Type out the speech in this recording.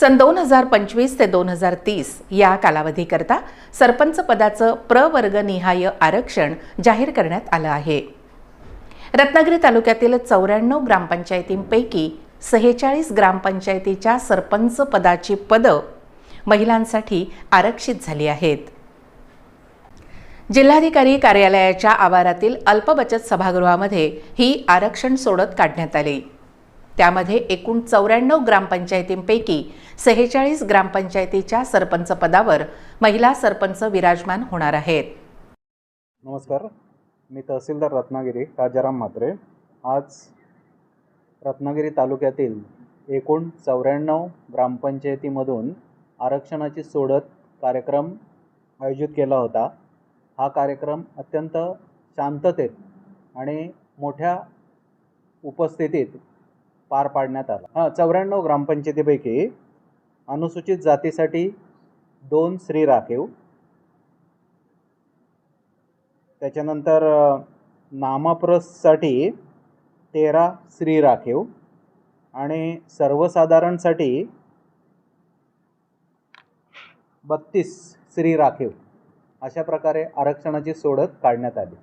सन दोन हजार पंचवीस ते दोन हजार तीस या कालावधीकरता सरपंच पदाचं प्रवर्गनिहाय आरक्षण जाहीर करण्यात आलं आहे. रत्नागिरी तालुक्यातील चौऱ्याण्णव ग्रामपंचायतींपैकी सेहेचाळीस ग्रामपंचायतीच्या सरपंच पदाची पदं महिलांसाठी आरक्षित झाली आहेत. जिल्हाधिकारी कार्यालयाच्या आवारातील अल्पबचत सभागृहामध्ये ही आरक्षण सोडत काढण्यात आली. त्यामध्ये एकूण चौऱ्याण्णव ग्रामपंचायतींपैकी सेहेचाळीस ग्रामपंचायतीच्या सरपंच पदावर महिला सरपंच विराजमान होणार आहेत. नमस्कार मी तहसीलदार रत्नागिरी राजाराम म्हात्रे. आज रत्नागिरी तालुक्यातील एकूण चौऱ्याण्णव ग्रामपंचायतीमधून आरक्षणाची सोडत कार्यक्रम आयोजित केला होता. हा कार्यक्रम अत्यंत शांततेत आणि मोठ्या उपस्थितीत पार पाडण्यात आला. हां चौऱ्याण्णव ग्रामपंचायतीपैकी अनुसूचित जातीसाठी दोन स्त्री राखीव. त्याच्यानंतर नामाप्रससाठी तेरा स्त्री राखीव आणि सर्वसाधारणसाठी बत्तीस स्त्री राखीव. अशा प्रकारे आरक्षणाची सोडत काढण्यात आली.